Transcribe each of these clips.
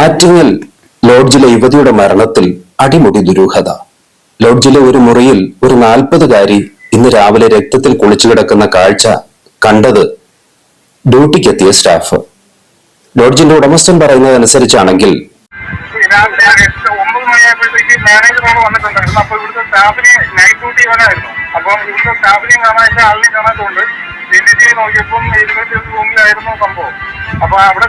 ആറ്റിങ്ങൽ ലോഡ്ജിലെ യുവതിയുടെ മരണത്തിൽ അടിമുടി ദുരൂഹത. ലോഡ്ജിലെ ഒരു മുറിയിൽ ഒരു നാൽപ്പതുകാരി ഇന്ന് രാവിലെ രക്തത്തിൽ കുളിച്ചു കിടക്കുന്ന കാഴ്ച കണ്ടത് ഡ്യൂട്ടിക്കെത്തിയ സ്റ്റാഫ്. ലോഡ്ജിന്റെ ഉടമസ്ഥൻ പറയുന്നതനുസരിച്ചാണെങ്കിൽ വന്നിട്ടുണ്ടായിരുന്നു. അപ്പൊ ഇവിടുത്തെ റൂമിലായിരുന്നു സംഭവം. അപ്പൊ അവിടെ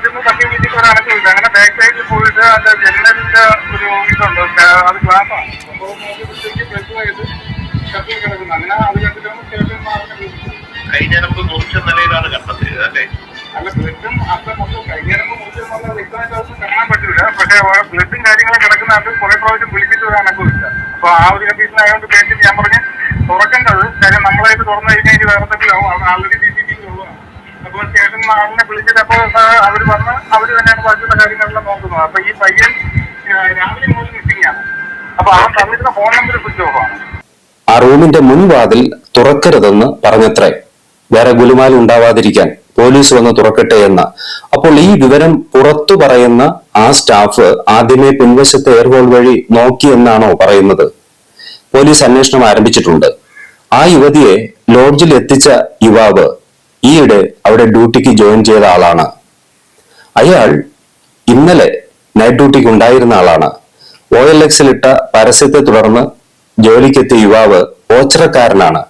അതിന്റെ ജനലിന്റെ ഒരു ഇതുണ്ട്. അത് ഗ്ലാസ്സാണ് അപ്പൊ നോക്കിയപ്പോഴത്തേക്ക് ബ്ലഡുമായിട്ട് കത്തി കിടക്കുന്നു. അങ്ങനെ അത് കണ്ടിട്ടാണ് സ്റ്റേഷൻ മാറിനെ വിളിച്ചത് കൈഞ്ഞരമ്പ് മുറിച്ച നിലയിലാണ് കണ്ടത് അല്ലേ? അല്ല ബ്ലഡും അത്ര മൊത്തം കൈകാര്യം മുറിച്ച് നല്ല വ്യക്തമായിട്ട് അതൊന്നും കാണാൻ പറ്റൂല പക്ഷെ ബ്ലഡും കാര്യങ്ങളും കിടക്കുന്നതിനകത്ത് കുറെ പ്രാവശ്യം വിളിച്ചിട്ട് ഒരു അനക്കമില്ല അപ്പൊ ആ ഒരു കണ്ടീഷൻ ആയതുകൊണ്ട് പേഷ്യന്റ് ഞാൻ പറഞ്ഞ് തുറക്കേണ്ടത്. കാര്യം നമ്മളായിട്ട് തുറന്നു കഴിഞ്ഞാൽ വേറെ എന്തെങ്കിലും ആവും. Already C C T V ഉള്ളതാണ് അപ്പോൾ ആളിനെ വിളിച്ചിട്ട് അപ്പോൾ അവർ വന്ന് അവർ തന്നെയാണ് ബാക്കിയുള്ള കാര്യങ്ങളെല്ലാം നോക്കുന്നത്. അപ്പൊ ഈ പയ്യൻ രാവിലെ മുതൽ മിസ്സിംഗ് ആണ്. അപ്പൊ അവൻ തന്നിരുന്ന ഫോൺ നമ്പർ സ്വിച്ച് ഓഫ് ആണ്. ആ റൂമിന്റെ മുൻവാതിൽ തുറക്കരുതെന്ന് പറഞ്ഞത്രേ. വേറെ ഗുലുമാൽ ഉണ്ടാവാതിരിക്കാൻ പോലീസ് വന്ന് തുറക്കട്ടെ എന്ന്. അപ്പോൾ ഈ വിവരം പുറത്തു പറയുന്ന ആ സ്റ്റാഫ് ആദ്യമേ പിൻവശത്തെ എയർഹോൾ വഴി നോക്കി എന്നാണോ പറയുന്നത്. പോലീസ് അന്വേഷണം ആരംഭിച്ചിട്ടുണ്ട്. ആ യുവതിയെ ലോഡ്ജിൽ എത്തിച്ച യുവാവ് ഈയിടെ അവിടെ ഡ്യൂട്ടിക്ക് ജോയിൻ ചെയ്ത ആളാണ്. അയാൾ ഇന്നലെ നൈറ്റ് ഡ്യൂട്ടിക്ക് ഉണ്ടായിരുന്ന ആളാണ്. ഒ എൽ എക്സിലിട്ട പരസ്യത്തെ തുടർന്ന് ജോലിക്കെത്തിയ യുവാവ് ഓച്ചറക്കാരനാണ്.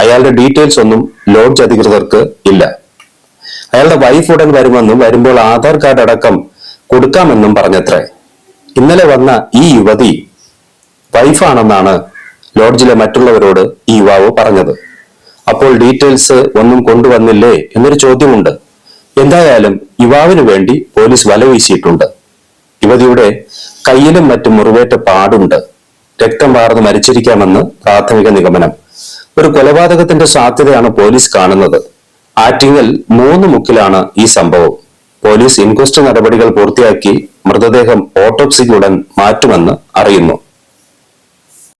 അയാളുടെ ഡീറ്റെയിൽസ് ഒന്നും ലോഡ്ജ് അധികൃതർക്ക് ഇല്ല. അയാളുടെ വൈഫ് ഉടൻ വരുമെന്നും വരുമ്പോൾ ആധാർ കാർഡ് അടക്കം കൊടുക്കാമെന്നും പറഞ്ഞത്രേ. ഇന്നലെ വന്ന ഈ യുവതി വൈഫാണെന്നാണ് ലോഡ്ജിലെ മറ്റുള്ളവരോട് ഈ യുവാവ് പറഞ്ഞത്. അപ്പോൾ ഡീറ്റെയിൽസ് ഒന്നും കൊണ്ടുവന്നില്ലേ എന്നൊരു ചോദ്യമുണ്ട്. എന്തായാലും യുവാവിന് വേണ്ടി പോലീസ് വല വീശിയിട്ടുണ്ട്. യുവതിയുടെ കയ്യിലും മറ്റും മുറിവേറ്റ പാടുണ്ട്. രക്തം വാർന്ന് മരിച്ചിരിക്കാമെന്ന് പ്രാഥമിക നിഗമനം. ഒരു കൊലപാതകത്തിന്റെ സാധ്യതയാണ് പോലീസ് കാണുന്നത്. ആറ്റിങ്ങൽ മൂന്ന് മുക്കിലാണ് ഈ സംഭവം. പോലീസ് ഇൻക്വസ്റ്റ് നടപടികൾ പൂർത്തിയാക്കി മൃതദേഹം ഓട്ടോപ്സിക്ക് ഉടൻ മാറ്റുമെന്ന് അറിയുന്നു.